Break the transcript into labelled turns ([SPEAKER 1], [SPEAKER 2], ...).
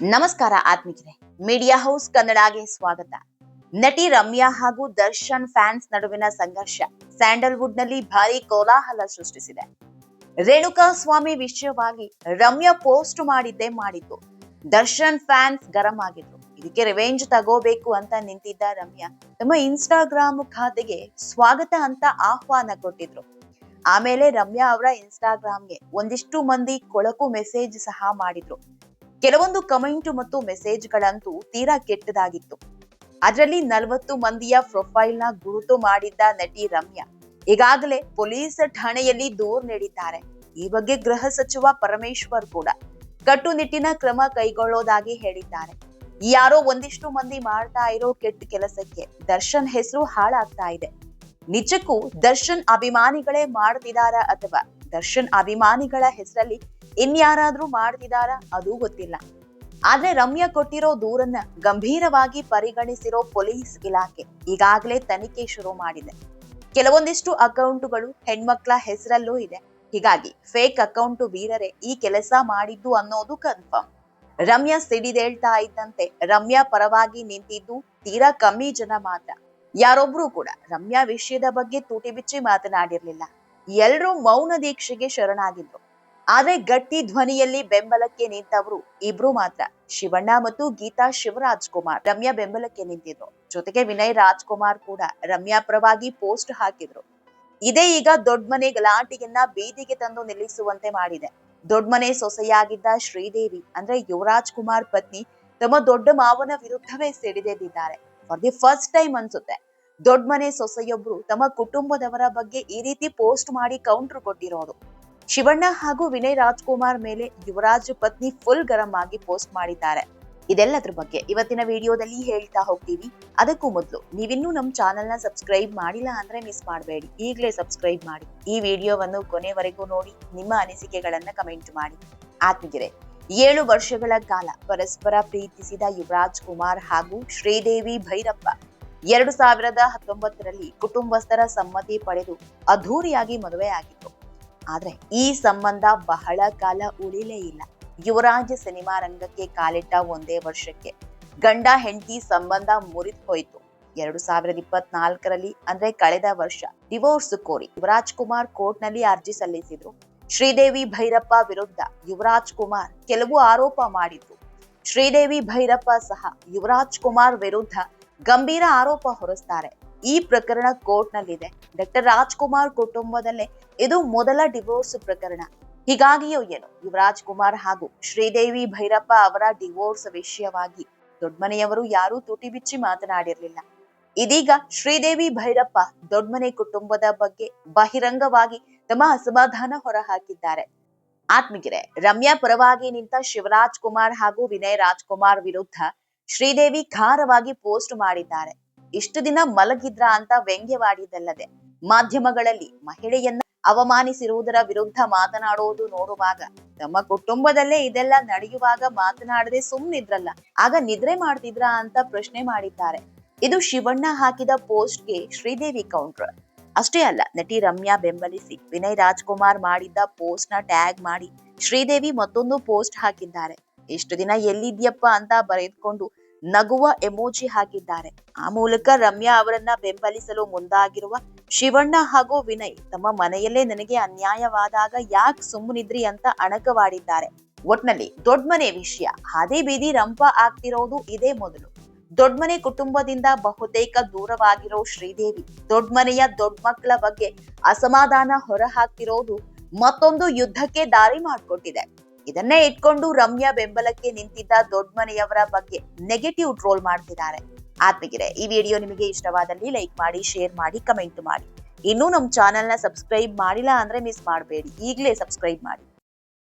[SPEAKER 1] ನಮಸ್ಕಾರ ಆತ್ಮಿಕರೇ. Media house ಕನ್ನಡಗೆ ಸ್ವಾಗತ. ನಟಿ ರಮ್ಯಾ ಹಾಗೂ ದರ್ಶನ್ ಫ್ಯಾನ್ಸ್ ನಡುವಿನ ಸಂಘರ್ಷ ಸ್ಯಾಂಡಲ್ವುಡ್ನಲ್ಲಿ ಭಾರಿ ಕೋಲಾಹಲ ಸೃಷ್ಟಿಸಿದೆ. ರೇಣುಕಾ ಸ್ವಾಮಿ ವಿಷಯವಾಗಿ ರಮ್ಯಾ ಪೋಸ್ಟ್ ಮಾಡಿದ್ದೇ ಮಾಡಿದ್ದು. ದರ್ಶನ್ ಫ್ಯಾನ್ಸ್ ಗರಂ ಆಗಿದ್ರು. ಇದಕ್ಕೆ ರಿವೆಂಜ್ ತಗೋಬೇಕು ಅಂತ ನಿಂತಿದ್ದ ರಮ್ಯಾ ತಮ್ಮ ಇನ್ಸ್ಟಾಗ್ರಾಮ್ ಖಾತೆಗೆ ಸ್ವಾಗತ ಅಂತ ಆಹ್ವಾನ ಕೊಟ್ಟಿದ್ರು. ಆಮೇಲೆ ರಮ್ಯಾ ಅವರ ಇನ್ಸ್ಟಾಗ್ರಾಮ್ಗೆ ಒಂದಿಷ್ಟು ಮಂದಿ ಕೊಳಕು ಮೆಸೇಜ್ ಸಹ ಮಾಡಿದ್ರು. ಕೆಲವೊಂದು ಕಮೆಂಟ್ ಮತ್ತು ಮೆಸೇಜ್ಗಳಂತೂ ತೀರಾ ಕೆಟ್ಟದಾಗಿತ್ತು. ಅದರಲ್ಲಿ ನಲವತ್ತು ಮಂದಿಯ ಪ್ರೊಫೈಲ್ನ ಗುರುತು ಮಾಡಿದ್ದ ನಟಿ ರಮ್ಯಾ. ಈಗಾಗಲೇ ಪೊಲೀಸ್ ಠಾಣೆಯಲ್ಲಿ ದೂರು ನೀಡಿದ್ದಾರೆ. ಈ ಬಗ್ಗೆ ಗೃಹ ಸಚಿವ ಪರಮೇಶ್ವರ್ ಕೂಡ ಕಟ್ಟುನಿಟ್ಟಿನ ಕ್ರಮ ಕೈಗೊಳ್ಳೋದಾಗಿ ಹೇಳಿದ್ದಾರೆ. ಯಾರೋ ಒಂದಿಷ್ಟು ಮಂದಿ ಮಾಡ್ತಾ ಇರೋ ಕೆಟ್ಟ ಕೆಲಸಕ್ಕೆ ದರ್ಶನ್ ಹೆಸರು ಹಾಳಾಗ್ತಾ ಇದೆ. ನಿಜಕ್ಕೂ ದರ್ಶನ್ ಅಭಿಮಾನಿಗಳೇ ಮಾಡ್ತಿದಾರ ಅಥವಾ ದರ್ಶನ್ ಅಭಿಮಾನಿಗಳ ಹೆಸರಲ್ಲಿ ಇನ್ಯಾರಾದ್ರೂ ಮಾಡ್ತಿದಾರ? ಅದು ಗೊತ್ತಿಲ್ಲ. ಆದ್ರೆ ರಮ್ಯಾ ಕೊಟ್ಟಿರೋ ದೂರನ್ನ ಗಂಭೀರವಾಗಿ ಪರಿಗಣಿಸಿರೋ ಪೊಲೀಸ್ ಇಲಾಖೆ ಈಗಾಗಲೇ ತನಿಖೆ ಶುರು ಮಾಡಿದೆ. ಕೆಲವೊಂದಿಷ್ಟು ಅಕೌಂಟುಗಳು ಹೆಣ್ಮಕ್ಳ ಹೆಸರಲ್ಲೂ ಇದೆ. ಹೀಗಾಗಿ ಫೇಕ್ ಅಕೌಂಟ್ ವೀರರೇ ಈ ಕೆಲಸ ಮಾಡಿದ್ದು ಅನ್ನೋದು ಕನ್ಫರ್ಮ್. ರಮ್ಯಾ ಸಿಡಿದೇಳ್ತಾ ಇದ್ದಂತೆ ರಮ್ಯಾ ಪರವಾಗಿ ನಿಂತಿದ್ದು ತೀರಾ ಕಮ್ಮಿ ಜನ ಮಾತ್ರ. ಯಾರೊಬ್ರು ಕೂಡ ರಮ್ಯಾ ವಿಷಯದ ಬಗ್ಗೆ ತೂಟಿ ಬಿಚ್ಚಿ ಮಾತನಾಡಿರ್ಲಿಲ್ಲ. ಎಲ್ರೂ ಮೌನ ದೀಕ್ಷೆಗೆ ಶರಣಾಗಿದ್ರು. ಆದ್ರೆ ಗಟ್ಟಿ ಧ್ವನಿಯಲ್ಲಿ ಬೆಂಬಲಕ್ಕೆ ನಿಂತವರು ಇಬ್ರು ಮಾತ್ರ. ಶಿವಣ್ಣ ಮತ್ತು ಗೀತಾ ಶಿವರಾಜ್ ಕುಮಾರ್. ರಮ್ಯಾ ಬೆಂಬಲಕ್ಕೆ ನಿಂತಿದ್ರು. ಜೊತೆಗೆ ವಿನಯ್ ರಾಜ್ಕುಮಾರ್ ಕೂಡ ರಮ್ಯಾ ಪರವಾಗಿ ಪೋಸ್ಟ್ ಹಾಕಿದ್ರು. ಇದೇ ಈಗ ದೊಡ್ಮನೆ ಗಲಾಟೆಯನ್ನ ಬೀದಿಗೆ ತಂದು ನಿಲ್ಲಿಸುವಂತೆ ಮಾಡಿದೆ. ದೊಡ್ಮನೆ ಸೊಸೆಯಾಗಿದ್ದ ಶ್ರೀದೇವಿ, ಅಂದ್ರೆ ಯುವರಾಜ್ ಕುಮಾರ್ ಪತ್ನಿ, ತಮ್ಮ ದೊಡ್ಡ ಮಾವನ ವಿರುದ್ಧವೇ ಸಿಡಿದೆದ್ದಿದ್ದಾರೆ. ಫಾರ್ ದಿ ಫಸ್ಟ್ ಟೈಮ್ ಅನ್ಸುತ್ತೆ. ದೊಡ್ಮನೆ ಸೊಸೆಯೊಬ್ರು ತಮ್ಮ ಕುಟುಂಬದವರ ಬಗ್ಗೆ ಈ ರೀತಿ ಪೋಸ್ಟ್ ಮಾಡಿ ಕೌಂಟರ್ ಕೊಟ್ಟಿರೋದು. ಶಿವಣ್ಣ ಹಾಗೂ ವಿನಯ್ ರಾಜ್ಕುಮಾರ್ ಮೇಲೆ ಯುವರಾಜ್ ಪತ್ನಿ ಫುಲ್ ಗರಂ ಆಗಿ ಪೋಸ್ಟ್ ಮಾಡಿದ್ದಾರೆ. ಇದೆಲ್ಲದ್ರ ಬಗ್ಗೆ ಇವತ್ತಿನ ವಿಡಿಯೋದಲ್ಲಿ ಹೇಳ್ತಾ ಹೋಗ್ತೀವಿ. ಅದಕ್ಕೂ ಮೊದಲು ನೀವಿನ್ನೂ ನಮ್ಮ ಚಾನೆಲ್ನ ಸಬ್ಸ್ಕ್ರೈಬ್ ಮಾಡಿಲ್ಲ ಅಂದ್ರೆ ಮಿಸ್ ಮಾಡಬೇಡಿ. ಈಗಲೇ ಸಬ್ಸ್ಕ್ರೈಬ್ ಮಾಡಿ. ಈ ವಿಡಿಯೋವನ್ನು ಕೊನೆವರೆಗೂ ನೋಡಿ, ನಿಮ್ಮ ಅನಿಸಿಕೆಗಳನ್ನ ಕಮೆಂಟ್ ಮಾಡಿ. ಆತ್ಮಗಿರೆ ಏಳು ವರ್ಷಗಳ ಕಾಲ ಪರಸ್ಪರ ಪ್ರೀತಿಸಿದ ಯುವರಾಜ್ ಕುಮಾರ್ ಹಾಗೂ ಶ್ರೀದೇವಿ ಭೈರಪ್ಪ ಎರಡು ಸಾವಿರದ ಹತ್ತೊಂಬತ್ತರಲ್ಲಿ ಕುಟುಂಬಸ್ಥರ ಸಮ್ಮತಿ ಪಡೆದು ಅದ್ಧೂರಿಯಾಗಿ ಮದುವೆಯಾಗಿತ್ತು. ಆದ್ರೆ ಈ ಸಂಬಂಧ ಬಹಳ ಕಾಲ ಉಳಿಲೇ ಇಲ್ಲ. ಯುವರಾಜ್ ಸಿನಿಮಾ ರಂಗಕ್ಕೆ ಕಾಲಿಟ್ಟ ಒಂದೇ ವರ್ಷಕ್ಕೆ ಗಂಡ ಹೆಂಡತಿ ಸಂಬಂಧ ಮುರಿದು ಹೋಯಿತು. ಎರಡು ಸಾವಿರದ ಇಪ್ಪತ್ನಾಲ್ಕರಲ್ಲಿ, ಅಂದ್ರೆ ಕಳೆದ ವರ್ಷ, ಡಿವೋರ್ಸ್ ಕೋರಿ ಯುವರಾಜ್ ಕುಮಾರ್ ಕೋರ್ಟ್ನಲ್ಲಿ ಅರ್ಜಿ ಸಲ್ಲಿಸಿದ್ರು. ಶ್ರೀದೇವಿ ಭೈರಪ್ಪ ವಿರುದ್ಧ ಯುವರಾಜ್ ಕುಮಾರ್ ಕೆಲವು ಆರೋಪ ಮಾಡಿದ್ರು. ಶ್ರೀದೇವಿ ಭೈರಪ್ಪ ಸಹ ಯುವರಾಜ್ ಕುಮಾರ್ ವಿರುದ್ಧ ಗಂಭೀರ ಆರೋಪ ಹೊರಿಸ್ತಾರೆ. ಈ ಪ್ರಕರಣ ಕೋರ್ಟ್ ನಲ್ಲಿದೆ ಡಾಕ್ಟರ್ ರಾಜ್ಕುಮಾರ್ ಕುಟುಂಬದಲ್ಲೇ ಇದು ಮೊದಲ ಡಿವೋರ್ಸ್ ಪ್ರಕರಣ. ಹೀಗಾಗಿಯೋ ಏನು? ಯುವರಾಜ್ ಕುಮಾರ್ ಹಾಗೂ ಶ್ರೀದೇವಿ ಭೈರಪ್ಪ ಅವರ ಡಿವೋರ್ಸ್ ವಿಷಯವಾಗಿ ದೊಡ್ಮನೆಯವರು ಯಾರೂ ತುಟಿ ಬಿಚ್ಚಿ ಮಾತನಾಡಿರಲಿಲ್ಲ. ಇದೀಗ ಶ್ರೀದೇವಿ ಭೈರಪ್ಪ ದೊಡ್ಮನೆ ಕುಟುಂಬದ ಬಗ್ಗೆ ಬಹಿರಂಗವಾಗಿ ತಮ್ಮ ಅಸಮಾಧಾನ ಹೊರಹಾಕಿದ್ದಾರೆ. ಆತ್ಮಗಿರೆ ರಮ್ಯಾ ಪರವಾಗಿ ನಿಂತ ಶಿವರಾಜ್ ಕುಮಾರ್ ಹಾಗೂ ವಿನಯ್ ರಾಜ್ಕುಮಾರ್ ವಿರುದ್ಧ ಶ್ರೀದೇವಿ ಖಾರವಾಗಿ ಪೋಸ್ಟ್ ಮಾಡಿದ್ದಾರೆ. ಇಷ್ಟು ದಿನ ಮಲಗಿದ್ರ ಅಂತ ವ್ಯಂಗ್ಯವಾಡಿದ್ದಲ್ಲದೆ ಮಾಧ್ಯಮಗಳಲ್ಲಿ ಮಹಿಳೆಯನ್ನ ಅವಮಾನಿಸಿರುವುದರ ವಿರುದ್ಧ ಮಾತನಾಡುವುದು ನೋಡುವಾಗ ತಮ್ಮ ಕುಟುಂಬದಲ್ಲೇ ಇದೆಲ್ಲ ನಡೆಯುವಾಗ ಮಾತನಾಡದೆ ಸುಮ್ಮನಿದ್ರಲ್ಲ ಆಗ ನಿದ್ರೆ ಮಾಡ್ತಿದ್ರ ಅಂತ ಪ್ರಶ್ನೆ ಮಾಡಿದ್ದಾರೆ. ಇದು ಶಿವಣ್ಣ ಹಾಕಿದ ಪೋಸ್ಟ್ಗೆ ಶ್ರೀದೇವಿ ಕೌಂಟರ್. ಅಷ್ಟೇ ಅಲ್ಲ, ನಟಿ ರಮ್ಯಾ ಬೆಂಬಲಿಸಿ ವಿನಯ್ ರಾಜ್ಕುಮಾರ್ ಮಾಡಿದ್ದ ಪೋಸ್ಟ್ನ ಟ್ಯಾಗ್ ಮಾಡಿ ಶ್ರೀದೇವಿ ಮತ್ತೊಂದು ಪೋಸ್ಟ್ ಹಾಕಿದ್ದಾರೆ. ಇಷ್ಟು ದಿನ ಎಲ್ಲಿದ್ಯಪ್ಪ ಅಂತ ಬರೆದುಕೊಂಡು ನಗುವ ಎಮೋಜಿ ಹಾಕಿದ್ದಾರೆ. ಆ ಮೂಲಕ ರಮ್ಯಾ ಅವರನ್ನ ಬೆಂಬಲಿಸಲು ಮುಂದಾಗಿರುವ ಶಿವಣ್ಣ ಹಾಗೂ ವಿನಯ್ ತಮ್ಮ ಮನೆಯಲ್ಲೇ ನನಗೆ ಅನ್ಯಾಯವಾದಾಗ ಯಾಕೆ ಸುಮ್ಮನಿದ್ರಿ ಅಂತ ಅಣಕವಾಡಿದ್ದಾರೆ. ಒಟ್ನಲ್ಲಿ ದೊಡ್ಮನೆ ವಿಷಯ, ಹಾದಿ ಬೀದಿ ರಂಪ ಆಗ್ತಿರೋದು ಇದೇ ಮೊದಲು. ದೊಡ್ಮನೆ ಕುಟುಂಬದಿಂದ ಬಹುತೇಕ ದೂರವಾಗಿರೋ ಶ್ರೀದೇವಿ ದೊಡ್ಮನೆಯ ದೊಡ್ಡ ಮಕ್ಕಳ ಬಗ್ಗೆ ಅಸಮಾಧಾನ ಹೊರಹಾಕ್ತಿರೋದು ಮತ್ತೊಂದು ಯುದ್ಧಕ್ಕೆ ದಾರಿ ಮಾಡಿಕೊಟ್ಟಿದೆ. ಇದನ್ನೇ ಇಟ್ಕೊಂಡು ರಮ್ಯಾ ಬೆಂಬಲಕ್ಕೆ ನಿಂತಿದ್ದ ದೊಡ್ಮನೆಯವರ ಬಗ್ಗೆ ನೆಗೆಟಿವ್ ಟ್ರೋಲ್ ಮಾಡ್ತಿದ್ದಾರೆ. ಆತ್ಮಗಿರೆ ಈ ವಿಡಿಯೋ ನಿಮಗೆ ಇಷ್ಟವಾದಲ್ಲಿ ಲೈಕ್ ಮಾಡಿ ಶೇರ್ ಮಾಡಿ ಕಮೆಂಟ್ ಮಾಡಿ. ಇನ್ನೂ ನಮ್ಮ ಚಾನೆಲ್ನ ಸಬ್ಸ್ಕ್ರೈಬ್ ಮಾಡಿಲ್ಲ ಅಂದ್ರೆ ಮಿಸ್ ಮಾಡಬೇಡಿ. ಈಗಲೇ ಸಬ್ಸ್ಕ್ರೈಬ್ ಮಾಡಿ.